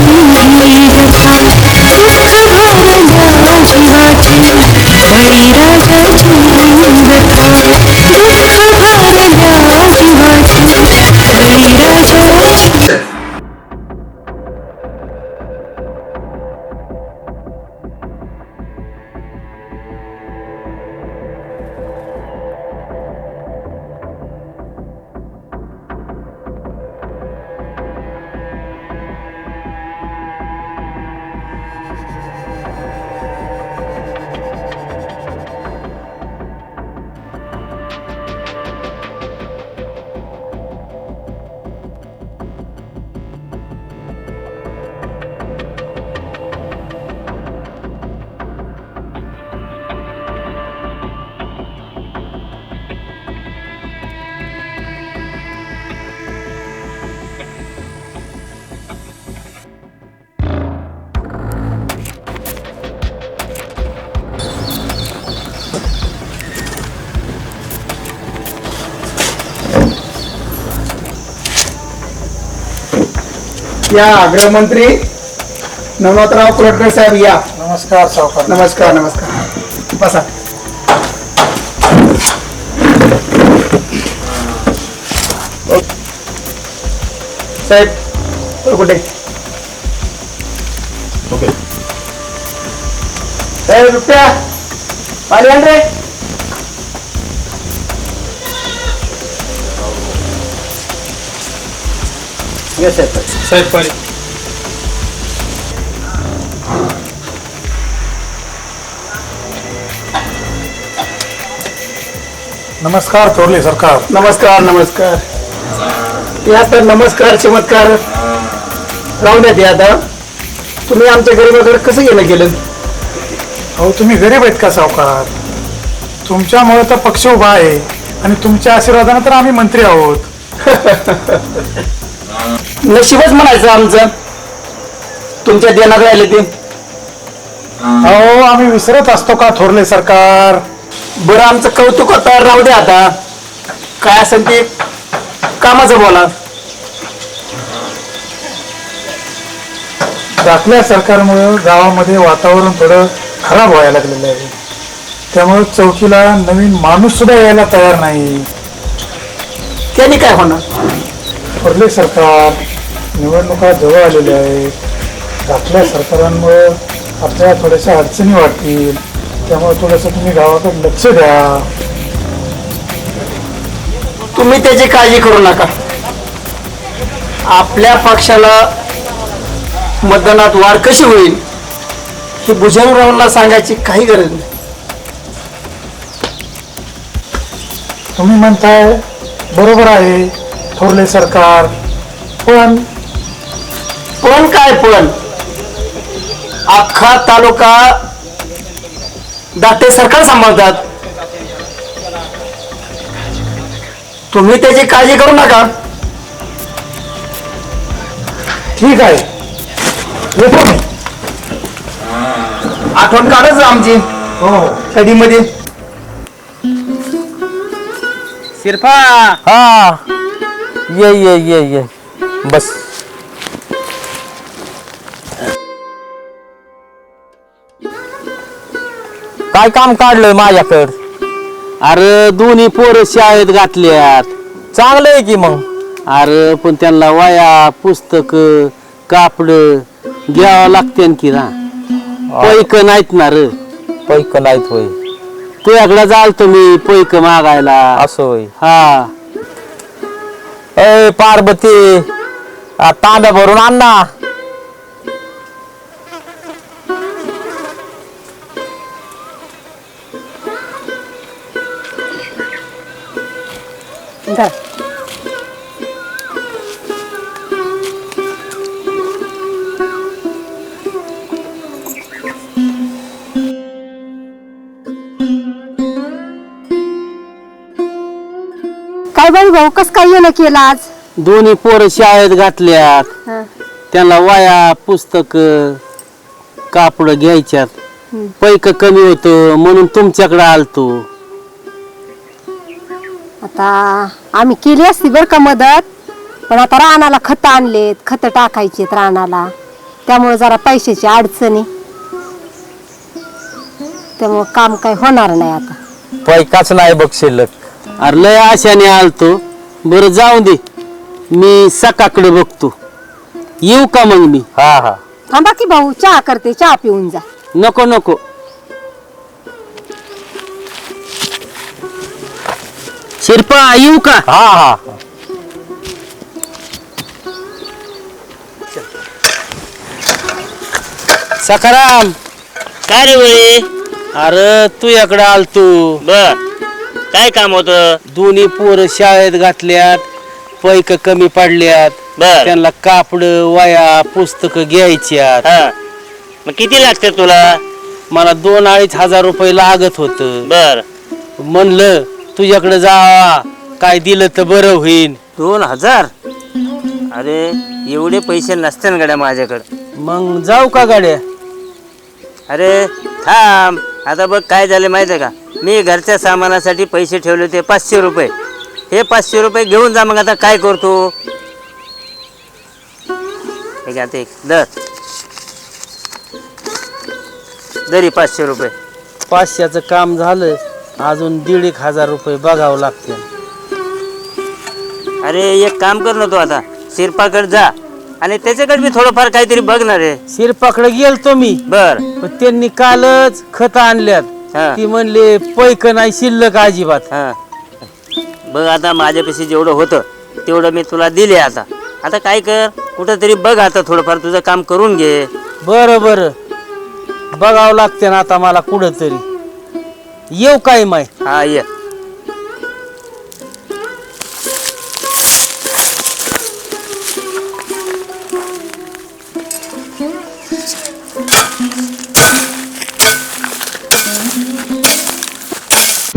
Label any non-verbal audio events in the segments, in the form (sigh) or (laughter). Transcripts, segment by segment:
Thank you. या गृहमंत्री नवनाथराव कुलटकर साहेब या. नमस्कार सावकार. नमस्कार नमस्कार. बसा. साहेब कुठे ओके. साहेब रुपया पाणी आण रे. Yes, साहेब साहेब पाणी. नमस्कार थोरले सरकार. नमस्कार नमस्कार. या तर नमस्कार चमत्कार. राहू द्या ते आता तुम्ही आमच्या गरीबाकडे कसं गेलं गेलं अहो तुम्ही गरीब आहेत का सावकार? तुमच्यामुळे तर पक्ष उभा आहे आणि तुमच्या आशीर्वादाने तर आम्ही मंत्री आहोत. (laughs) नशीबच म्हणायचं आमचं. तुमच्या देण्यात राहिले ते. अहो आम्ही विसरत असतो का थोरले सरकार? बरं आमचं कौतुक होतं. राहू द्या आता. काय असेल ते कामाचं बोला. दाखल्या सरकारमुळं गावामध्ये वातावरण थोडं खराब व्हायला लागलेलं आहे. त्यामुळे चौकीला नवीन माणूस सुद्धा यायला तयार नाही. त्यांनी काय होणार? थोरले सरकार निवडणुका जवळ आलेल्या आहेत. दाखल्या सरकारांमुळे आपल्याला थोड्याशा अडचणी वाटतील. त्यामुळे थोडंसं तुम्ही गावाकडे लक्ष द्या. तुम्ही त्याची काळजी करू नका. आपल्या पक्षाला मतदानात वाढ कशी होईल ही भुजंगरावांना सांगायची काही गरज नाही. तुम्ही म्हणताय बरोबर आहे थोरले सरकार पण पण काय पण? अख्खा तालुका दाटे सरकार सांभाळतात. तुम्ही त्याची काळजी करू नका. ठीक आहे. येतो मी. आठवण काढच आमची हो हो. कधी मध्ये शिरपा हा. ये ये ये ये. बस. काय काम काढलंय माझ्याकड? अरे दोन्ही पोरं शाळेत घातल्यात. चांगलं आहे की मग? अरे पण त्यांना वया पुस्तक कापड घ्यावं लागते की ना. पैक नाहीत ना र. पैक नाहीत होय. तुझ्याकडे जालतो मी पैक मागायला. असं होय. हा. ए पार्वती आ, तांब्या भरून आण ना. काय बाई भाऊ कस काय येणं केलं आज? दोन्ही पोरं शाळेत घातल्यात. हं. त्यांना वया पुस्तक कापड घ्यायच्यात. पैक कमी होतं म्हणून तुमच्याकडे आलतो. आता आम्ही केली असती बरं का मदत पण आता रानाला खत आणलेत खत टाकायचेत रानाला. त्यामुळे जरा पैशाची अडचणी. त्यामुळे काम काही होणार नाही आता. पैकाच नाही बघ शिल्लक. अरे लय आशाने आलतो. बरं जाऊ दे. मी सकाकडे बघतो. येऊ का मग मी? हा हा. थांबा की भाऊ चहा करते चहा पिऊन जा. नको नको. शिरपा येऊ का? हा हा. सखाराम काय रे वेळे अरे तू याकडे आलतो बर. काय काम होत? दोन्ही पोरं शाळेत घातल्यात पैक कमी पडल्यात. बर. त्यांना कापड वया पुस्तक घ्यायच्यात. हा. मग किती लागते तुला? मला दोन अडीच हजार रुपये लागत होत. बर. म्हणलं तुझ्याकडे जा. काय दिलं तर बरं होईल दोन हजार? अरे एवढे पैसे नसते ना गड्या माझ्याकडे. मग जाऊ का गाड्या? अरे थांब. आता बघ काय झाले माहिती आहे का? मी घरच्या सामानासाठी पैसे ठेवले होते पाचशे रुपये. हे पाचशे रुपये घेऊन जा मग आता काय करतो? हे घ्या ते दर. दरी पाचशे रुपये. पाचशेचं काम झालं. अजून दीड एक हजार रुपये बघावं लागते अरे एक काम कर ना तू आता. शिरपाकडे जा. आणि त्याच्याकडे बी थोडंफार काहीतरी बघणार आहे शिरपाकडे गेलतो मी. बर. पण त्यांनी कालच खत आणल्यात. हा. ती म्हणले पैक नाही शिल्लक अजिबात. हा. बघ आता माझ्यापाशी जेवढं होतं तेवढं मी तुला दिले आता. आता काय कर कुठं तरी बघ आता थोडंफार तुझं काम करून घे. बरं बरं. बघावं लागते ना आता मला कुठं तरी येऊ काय माय? हा ये.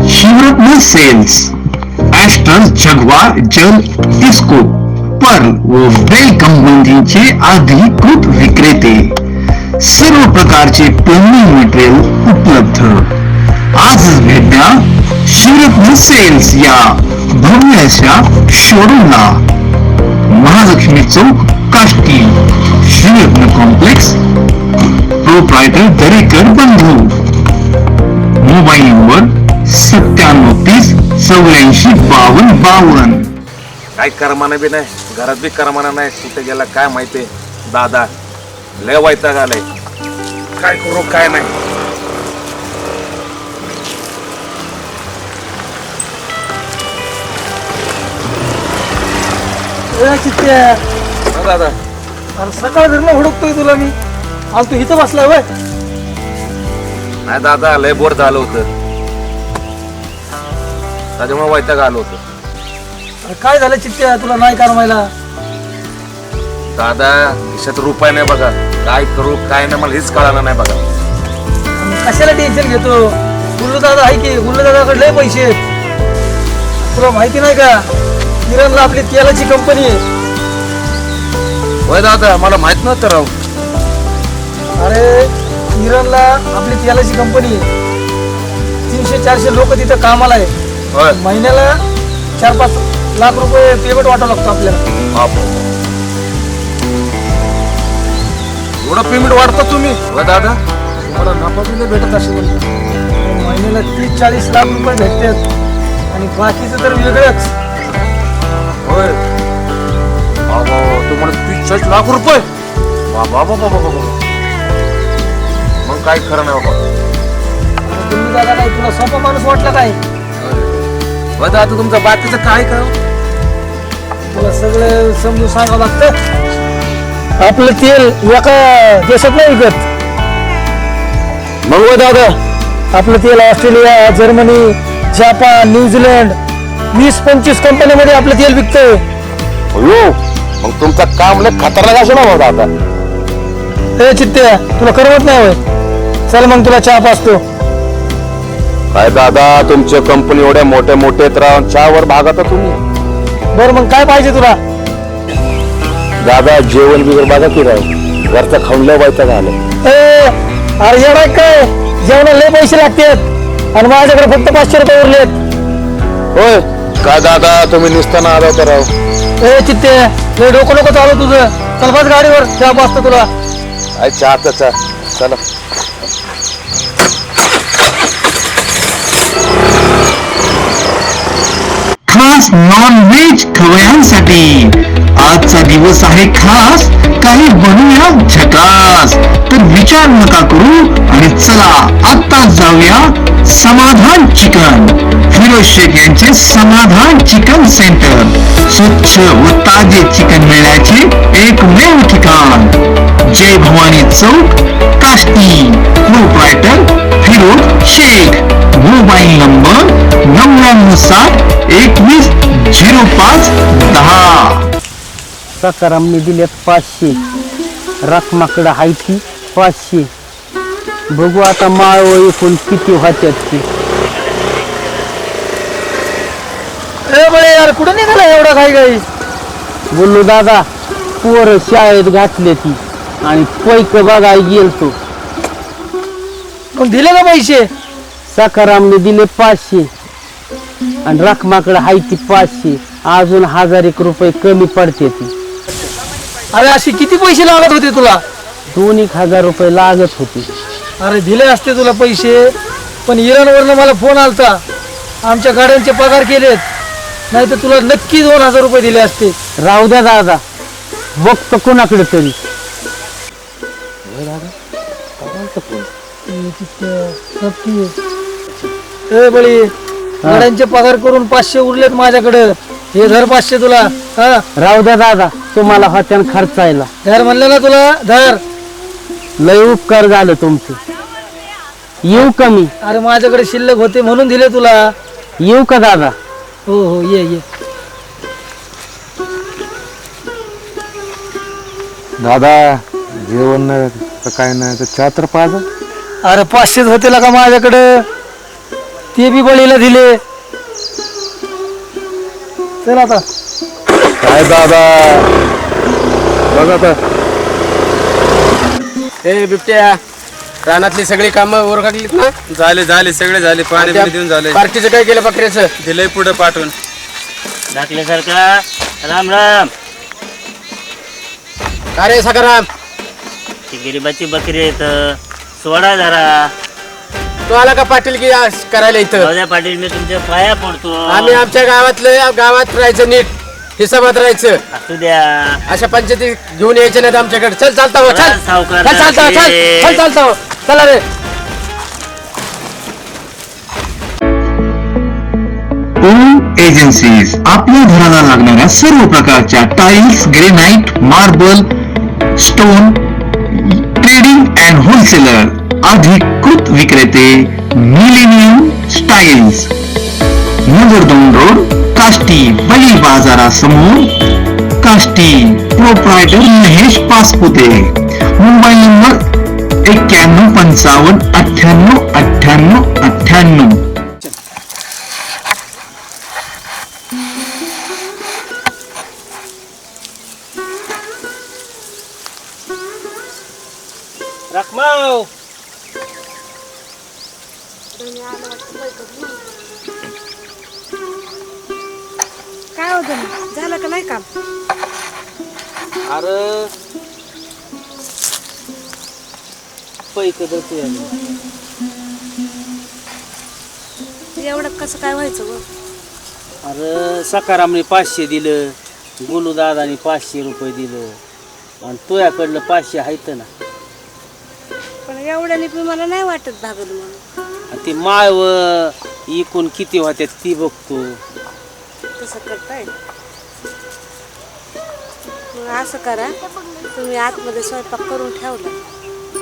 शिवरत्न सेल्स ऍस्ट्रल जगवार जल डिस्को पर्ल व बेल कंपनीचे अधिकृत विक्रेते. सर्व प्रकारचे प्लंबिंग मटेरियल उपलब्ध. आजच भेट द्या शिवरत्न सेल्स या भव्य अशा शोरूमला. महालक्ष्मी चौक काष्टी शिवरत्न कॉम्प्लेक्स प्रोप्रायटर दरेकर बंधू. मोबाईल नंबर सत्त्याण्णव तीस चौऱ्याऐंशी बावन्न बावन्न. काय करमाना बी नाही घरात बी करमाना नाही कुठे गेला काय माहिती? दादा लय वैताग आलाय. काय करू काय नाही. हा, दादा सकाळ धरणं हुडकतोय तुला मी. आज तू इथं बसलाय वय. नाही दादा लय बोर झालं होतं. त्याच्यामुळे वैताग आलो होतं. काय झालं चित्त्या तुला नाही करमायला दादा खिशात रुपये नाही बघा. काय करू काय नाही मला हेच कळालं नाही बघा. मग कशाला टेन्शन घेतो? गुल्लू दादा आहे की? गुल्लू दादाकडे लय पैसे. आहेत. तुला माहिती नाही का? किरणला आपली तेलाची कंपनी आहे. होय दादा मला माहीत नव्हतं राव. अरे किरणला आपली तेलाची कंपनी आहे. तीनशे चारशे लोक तिथं कामाला आहे होय. महिन्याला चार पाच लाख रुपये पेमेंट वाटावं लागतो आपल्याला. बाप एवढं पेमेंट वाढतं तुम्ही. होय दादा. तुम्हाला नफा नाही भेटत असेल. महिन्याला तीस चाळीस लाख रुपये भेटतात. आणि बाकीचं तर वेगळंच. होय. बाबा तुम्हाला तीस चाळीस लाख रुपये. बाबा बाबा बाबा बाबा. मग काय खरं नाही बाबा. तुम्ही दादा काय तुला सोपा माणूस वाटला काय? होय. दादा तुमचं बाकीचं काय करा तुला सगळं समजून सांगावं लागतं. आपलं तेल एका देशात नाही विकत. मग दादा. आपलं तेल ऑस्ट्रेलिया जर्मनी जपान न्यूझीलंड वीस पंचवीस कंपन्यामध्ये आपलं तेल विकतंय. मग तुमचं काम लय खतरनाक असं ना दादा हे चित्त्या तुला करमत नाही होय. चल मग तुला चहा पाचतो काय दादा तुमच्या कंपनी एवढ्या मोठ्या मोठ्या तर चहावर भागाता तुम्ही? बरं मग काय पाहिजे तुला? दादा जेवण बिगर बघा की राव. घरचा खाऊन लय व्हायचं झालं ए अरे येणार काय जेवणाला लय पैसे लागतात. आणि माझ्याकडे फक्त पाचशे रुपये उरलेत. होय? काय दादा तुम्ही निसताना आला होता राव. ए चित्ते लय डोकं नको चालू तुझं. चल बस गाडीवर चहा पाचतो तुला. चहा चहा. चला. खास नॉन व्हेज खवयांसाठी आजचा दिवस आहे खास काही बनूया झकास. तर विचार नका करू आणि चला आता जाऊया समाधान चिकन. फिरोज शेख यांचे समाधान चिकन सेंटर. स्वच्छ व ताजे चिकन मिळण्याचे एकमेव ठिकाण. जय भवानी चौक Kashti. Proprietor Firoz Shaikh mobile number नव्याण्णव सात एकवीस झिरो पाच दहा. सकारामने दिल्यात पाचशे. रकमाकडं आहे ती पाचशे. बघू आता माळ एकूण किती होत्यात ते. ए बळे यार कुठं निघाला एवढा काही काही बोललो दादा पोरं शाळेत घातले ती आणि पैक बघायला गेलतो. मग दिले का पैसे? सकारामने दिले पाचशे. आणि रकमाकडे आहे ती पाचशे. अजून हजार एक रुपये कमी पडते ती. अरे असे किती पैसे लागत होते तुला? दोन एक हजार रुपये लागत होते. अरे दिले असते तुला पैसे पण इराणवरनं मला फोन आलता. आमच्या गाड्यांचे पगार केलेत. नाही तर तुला नक्की दोन हजार रुपये दिले असते. राहू द्या दादा. बघतो कोणाकडे तरी. ए बळी गाड्यांचे पगार करून पाचशे उरलेत माझ्याकडे. हे धर पाचशे तुला. हा. राहू द्या दादा तुम्हाला हत्यान खर्चायला. धर म्हणलं ना तुला धर. लय उपकार झालं तुमचं. येऊ का मी? अरे माझ्याकडे शिल्लक होते म्हणून दिले तुला. येऊ का दादा? हो हो ये ये. दादा जेवण नाही तर काय नाही तर चहा तर पाजा अरे पाचशेच होते का माझ्याकडे. ते बी बळीला दिले. चल आता. काय दादा बघ आता. ए बिबट्या रानातली सगळी कामं ओरखलीत ना? झाले झाले सगळे झाले. पाणी बिणी देऊन झाले. पार्टीचं काय केलं बकऱ्याचं? दिलंय पुढे पाठवून. दाखल्यासारखा राम राम. का रे सकाराम ती गरिबाची बकरी येत सोडा जरा. तू आला का पाटील की आज करायला इथं? जाऊद्या पाटील मी तुमच्या पाया पडतो. आम्ही आमच्या गावातलं गावात राहायचं नीट. हिसाबात राहायचं. असू द्या. अशा पंचायती घेऊन यायच्या नाहीत आमच्याकडे. चल चालता हो चल. चल, सावकार चल चालता हो, चल. राजे. चल चालता हो. चला रे. ओम एजन्सीज आपल्या घराला लागणाऱ्या सर्व प्रकारच्या tiles granite marble stone trading and wholesaler अधिकृत विक्रेते मिलेनियम स्टाईल्स नगर दोन रोड काष्टी बळी बाजारासमोर Kashti proprietor Mahesh Paspute. Mobile number एक्क्याण्णव पंचावन्न अठ्ठ्याण्णव अठ्ठ्याण्णव अठ्ठ्याण्णव. सकारामने पाचशे दिलं गुलू दादाने पाचशे रुपये दिलं. आणि तुझ्याकडलं पाचशे आहेत ना. पण एवढ्याने पण मला नाही वाटत भागल म्हणून. आणि ती माळव इकून किती होत्या ती बघतो. तसं करताय? मग असं करा तुम्ही आतमध्ये स्वयंपाक करून ठेवला.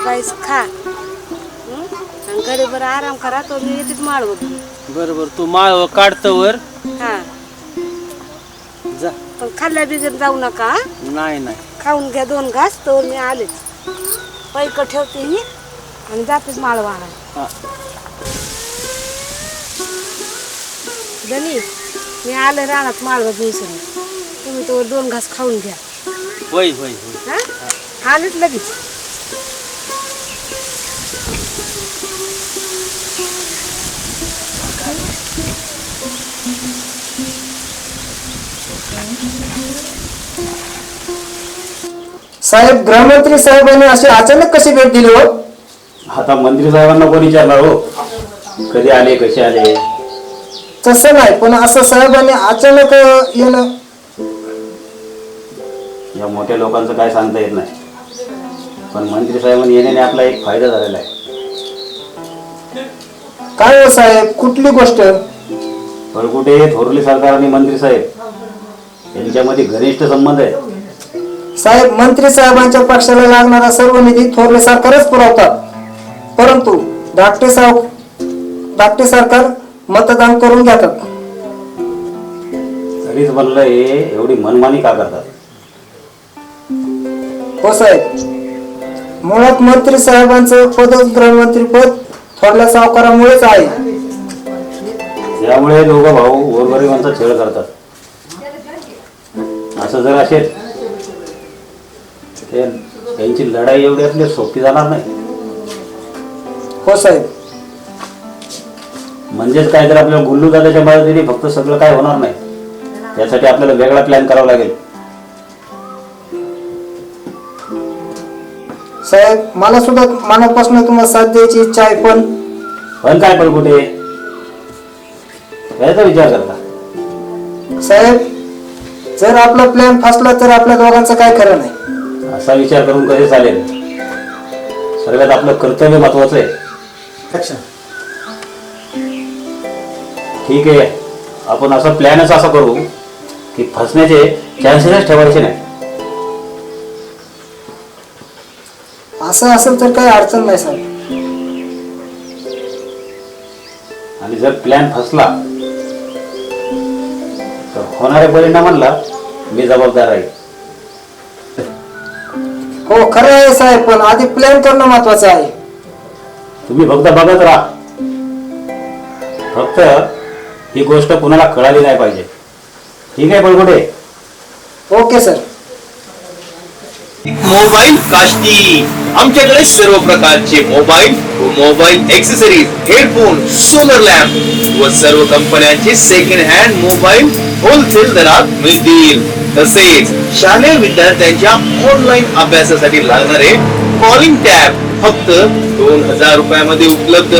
राईस खा. हं? आणि घरी बरं आराम करा तो मी येतेच माळव बरोबर तू माळव काढतवर हा. जा. पण खाल्ल्या बिगर जाऊ नका हं? नाही नाही. खाऊन घ्या दोन घास तर मी आलेच पैक ठेवते ही आणि जातेच माळव हा. धनी मी आले रानात माळव घेऊन तुम्ही तो दोन घास खाऊन घ्या. होय होय होय. हा? आलेच लगेच. साहेब गृहमंत्री साहेबांनी अशी अचानक कशी भेट दिली हो? आता मंत्री साहेबांना कोण विचारणार हो? कधी आले कसे आले? तसं नाही पण असं साहेबांनी अचानक अं, येणं. या मोठ्या लोकांचं काय सांगता येत नाही. पण मंत्री साहेबांनी येण्याने आपला एक फायदा झालेला आहे. काय हो साहेब कुठली गोष्ट? परकुटे थोरले सरकार आणि मंत्री साहेब. यांच्यामध्ये घनिष्ठ संबंध आहे. साहेब मंत्री साहेबांच्या पक्षाला लागणारा सर्व निधी थोरले सरकारच पुरवतात. परंतु धाकटे साहेब धाकटे सरकार मतदान करून घेतात. तरीच म्हणलं हे एवढी मनमानी का करतात? हो साहेब. मुळात मंत्री साहेबांचं पद गृहमंत्री पद थोरल्या सावकारामुळेच आहे. त्यामुळे दोघं भाऊ गोरगरिबांचा छळ करतात. असं जर असेल ते त्यांची लढाई एवढी आपली सोपी जाणार नाही. हो साहेब. म्हणजेच काय तर आपल्याला गुल्लू दादाच्या मदतीने फक्त सगळं काय होणार नाही. त्यासाठी आपल्याला वेगळा प्लॅन करावा लागेल. साहेब मला सुद्धा मनापासून तुम्हाला साथ द्यायची इच्छा आहे पण पण काय पळकुटे याचा विचार करता. साहेब जर आपला प्लॅन फसला तर आपल्या दोघांचं काय खरं नाही. असा विचार करून कसे चालेल? सर्वात आपलं कर्तव्य महत्वाचं आहे. ठीक आहे. आपण असा प्लॅनच असा करू की फसण्याचे चान्सेसच ठेवायचे नाही. असं असेल तर काही अडचण नाही साहेब. आणि जर प्लॅन फसला तर होणाऱ्या परिणामांना मी जबाबदार आहे. हो खरं आहे साहेब पण आधी प्लॅन करणं महत्वाचं आहे. तुम्ही फक्त बघत राहा. फक्त ही गोष्ट कुणाला कळाली नाही पाहिजे. ठीक आहे Balgude? Okay sir. Mobile Kashti. आमच्याकडे सर्व प्रकारचे मोबाईल व mobile accessories headphone solar lamp व सर्व कंपन्यांचे सेकंड हँड मोबाईल होलसेल दरात मिळतील. तसेच शालेय विद्यार्थ्यांच्या ऑनलाईन अभ्यासासाठी लागणारे कॉलिंग टॅब फक्त दोन हजार रुपयामध्ये उपलब्ध.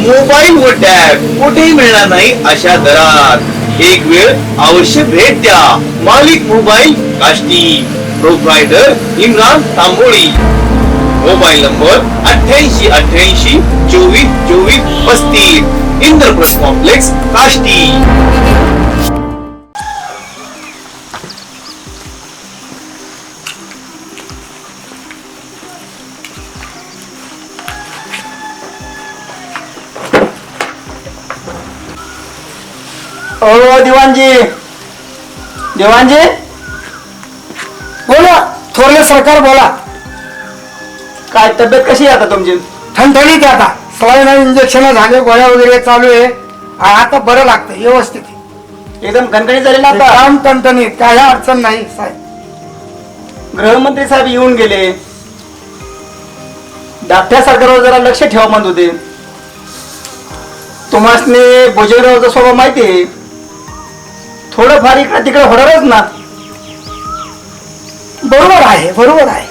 मोबाईल व टॅब कुठेही मिळणार नाही अशा दरात. एक वेळ अवश्य भेट द्या. Malik mobile Kashti. Proprietor Imran Tamboli. Mobile number अठ्याऐंशी अठ्याऐंशी चोवीस चोवीस पस्तीस. इंद्रप्रस्थ कॉम्प्लेक्स काष्टी. ओ दिवाणजी. दिवाणजी. बोला थोरले सरकार बोला. काय तब्येत कशी आहे आता तुमची? ठणठणीत आहे आता. सलाईन इंजेक्शन झाले गोळ्या वगैरे चालू आहे. आ- आता बरं लागतं व्यवस्थित आहे. एकदम कणकणी झाली ना आता? काम टणटणीत काही अडचण नाही साहेब. गृहमंत्री साहेब येऊन गेले. धाकट्या सरकारवर जरा लक्ष ठेवा म्हणत होते. तुम्हाला भुजंगरावचा स्वभाव माहिती आहे. थोडंफार इकडे तिकडे होणारच ना. बरोबर आहे बरोबर आहे.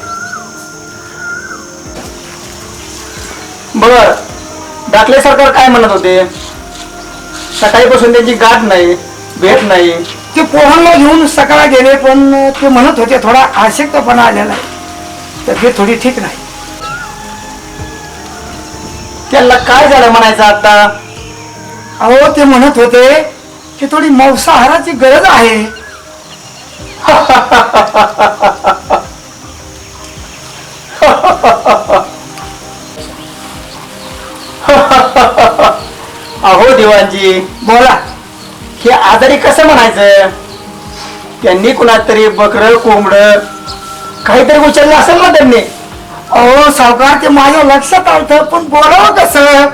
बर दाखले सरकार काय म्हणत होते? सकाळीपासून त्यांची गाठ नाही भेट नाही. ते पोहांना घेऊन सकाळ गेले पण ते म्हणत होते थोडा आशक्तपणा आलेला आहे. तब्येत थोडी ठीक नाही. त्यांना काय झालं म्हणायचं आता? अहो ते म्हणत होते की थोडी मांसाहाराची गरज आहे. अहो दिवाणजी बोला. हे आजारी कसं म्हणायचं? त्यांनी कुणात तरी बकर कोंबड काहीतरी उचललं असेल ना त्यांनी? अहो सावकार ते माझ्या लक्षात आलं पण बोलावं कसं?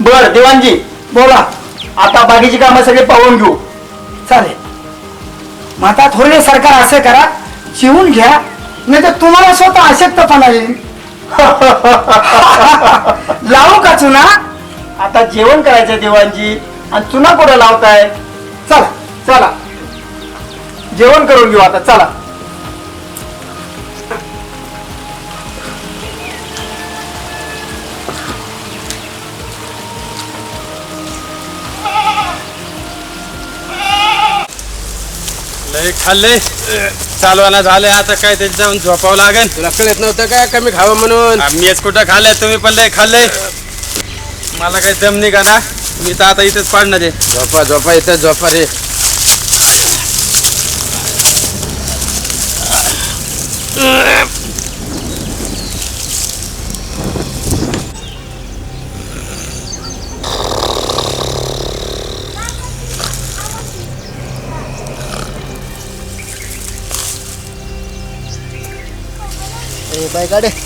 बर दिवाणजी बोला. आता बाकीची कामं सगळे पाहून घेऊ. चालेल. मग आता थोडे सरकार असं करा शिवून घ्या नाही तर तुम्हाला स्वतः अशक्तपणा येईल. (laughs) लावू का चुना? आता जेवण करायचं देवांजी. आणि चुना कुठं लावताय? चला चला. जेवण करून घेऊ आता चला. लय खाल्ले चालवाना झाले आता काय त्याच्यात जाऊन झोपावं लागेल. तुला कळत नव्हतं काय कमी खावं म्हणून. मीच कुठं खाल्लंय? तुम्ही पण लय खाल्लंय. मला काही दम नाही का ना. मी तर आता इथेच पाडणार आहे. झोपा झोपा इथं झोपा रे. പാലക്കാട്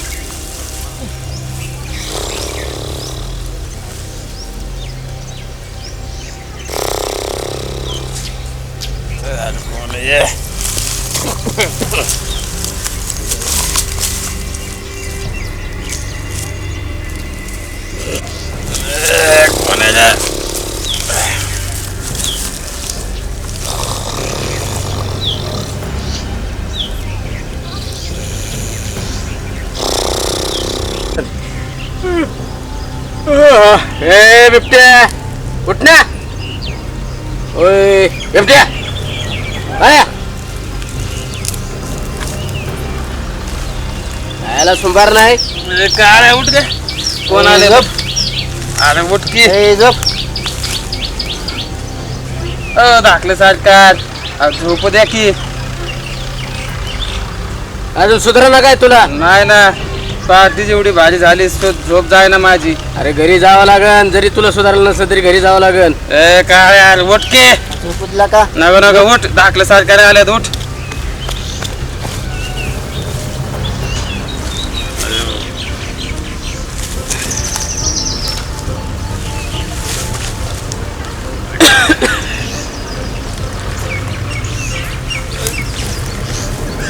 बिबट्या उठ ना ओय बिबट्या आया याला सोमवार नाही काय उठ दे कोण आले अरे उठ की ए, झोप अ, दाखले सरकार अ, झोप द्या की अजून सुधारा ना काय तुला नाही ना पार्टी जेवढी भाजी झालीस तो झोप जाय ना माझी. अरे घरी जावं लागन जरी तुला सुधारलं नसलं तरी घरी जावं लागन. ए काय यार उठ के. झोपला का? नग नग उठ दाखले सरकार आल्यात उठ.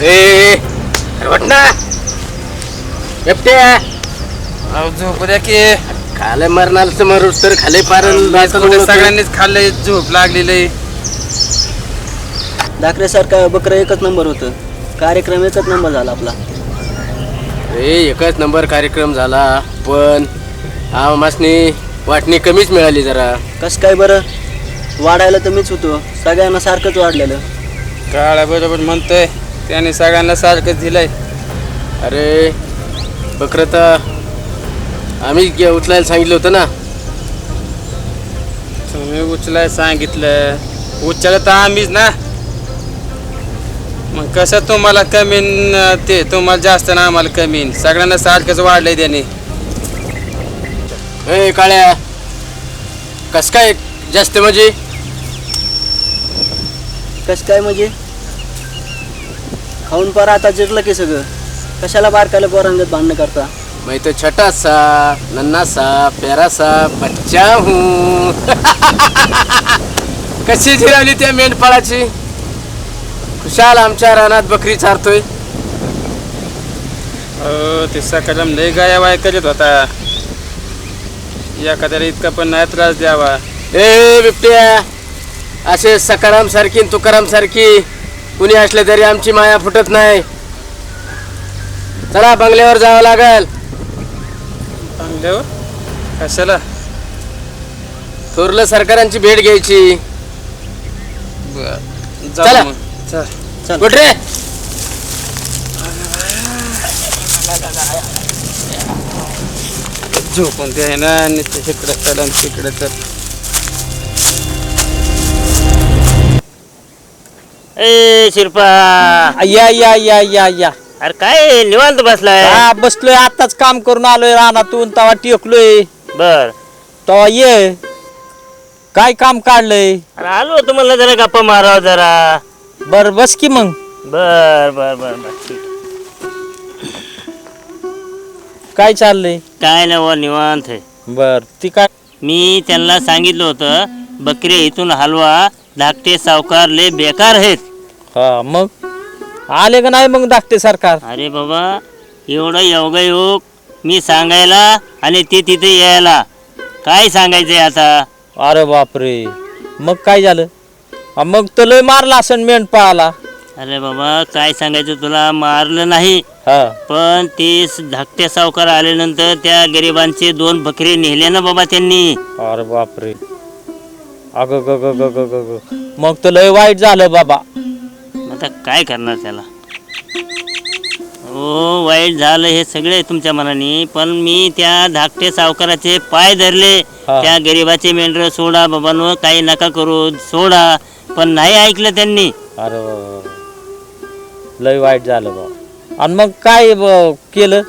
ए बिबट्या. अहो, झोप द्या की. खाले मरणार मरूस तर खाले पारल कुठे सगळ्यांनीच खाल्ले झोप लागलेली. दाखल्यासारखं बकरं एकच नंबर होतं. कार्यक्रम एकच नंबर झाला आपला. रे एकच नंबर कार्यक्रम झाला पण आमासनी वाटणी कमीच मिळाली जरा. कसं काय बरं? वाढायला तर मीच होतो. सगळ्यांना सारखंच वाढलेलं. काळा बरोबर म्हणतोय त्याने सगळ्यांना सारखंच दिलंय. अरे बकर तर आम्ही गे- उचलायला सांगितलं होतं ना. तुम्ही उचलाय सांगितलं. उचल तर आम्हीच ना. मग कसं तुम्हाला कमी ते तुम्हाला जास्त ना आम्हाला कमी. सगळ्यांना सारखंच वाढलंय त्याने. ए काळ्या कस काय जास्त म्हणजे? कसं काय म्हणजे? खाऊन पार आता जिरलं की सगळं. कशाला बारकायला पोरांगत भांडणं करता? मैं तो छोटा सा नन्ना सा प्यारा सा बच्चा हूँ. (laughs) कशी झिरावली त्या मेंढपाळाची? खुशाल आमच्या रानात बकरी चारतोय. हो ते सकाळी लय गाया वाय करीत होता. एखाद्याला इतका पण नाही त्रास द्यावा. ए बिबट्या. असे सकाराम सारखी तुकाराम सारखी. कुणी असले तरी आमची माया फुटत नाही. चला बंगल्यावर जावं लागल. चांगल्यावर कशाला? थोरलं सरकारांची भेट घ्यायची. चला. मग. चल. चल. कुठ रे. झोपून ते आहे ना आणि ते इकडे चल आणि तिकडे चल. ए शिरपा. या या या या या. अरे काय निवांत बसलाय? हा बसलोय. आताच काम करून आलोय रानातून तवा टेकलोय. बर. तवा ये. काय काम काढलंय? अरे आलो होतो म्हणलं जरा गप्पा मारावं जरा. बर बस की मग. बर बर बर बर ठीक. काय चाललंय? काय नाही बुवा, निवांत आहे. बर ती काय? मी त्यांना सांगितलं होतं बकरी इथून हलवा धाकटे सावकार लय बेकार आहेत. हा मग? आले का नाही मग धाकटे सरकार? अरे बाबा एवढं योगायोग मी सांगायला आणि ते तिथे यायला. काय सांगायचंय आता? अरे बापरे. मग काय झालं? मग तर लय मारला असन मेंढपाळाला अरे बाबा काय सांगायचं तुला? मारलं नाही. हा. पण ते स- धाकटे सावकार आल्यानंतर त्या गरिबांचे दोन बकरी नेले ना बाबा त्यांनी. अरे बापरे. अग ग ग ग ग ग ग. मग तर लय वाईट झालं बाबा. आता काय करणार त्याला हो वाईट झालं हे सगळे तुमच्या मनाने पण मी त्या धाकटे सावकाराचे पाय धरले हा. त्या गरिबाचे मेंढर सोडा बाबांनो काही नका करू सोडा पण नाही ऐकलं त्यांनी अरे. लय वाईट झालं बाबा आणि मग काय ब- केलं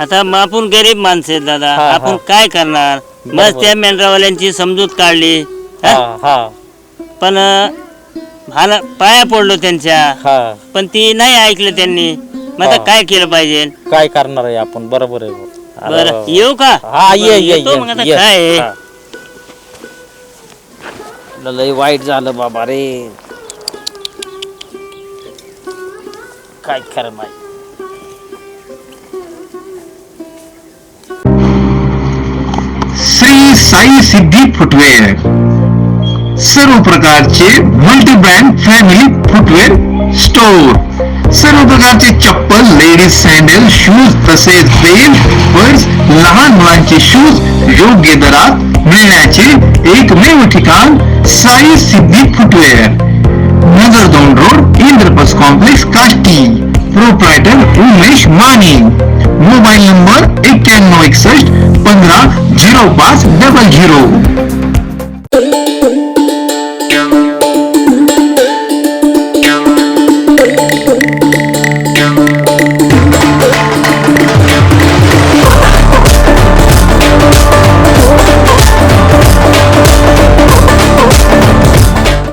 आता मग आपण गरीब माणसं आहेत दादा हा, हा. आपण काय करणार मग. त्या मेंढरावाल्यांची समजूत काढली हा? हा हा पण अं, भाला पाया पडलो त्यांच्या हा पण ती नाही ऐकलं त्यांनी मग आता हा. काय केलं पाहिजे काय करणार आहे आपण बरोबर आहे भाऊ. अरे बरं. येऊ का हा ये बरं, ये येतो ये, मग आता ये. काय आहे? हा. लय वाईट झालं बाबा रे काय खरं नाही श्री साई सिद्धी फुटवेअर सर्व प्रकारचे multi brand family footwear store सर्व प्रकारचे चप्पल लेडीज सँडल शूज तसेच बेल पर्स लहान मुलांचे शूज योग्य दरात मिळण्याचे एकमेव ठिकाण साई सिद्धी फुटवेअर नगर दोन road Indraprastha complex Kashti. Proprietor Umesh Mane. Mobile number एक्क्याण्णव एकसष्ट पंधरा झिरो पाच डबल झिरो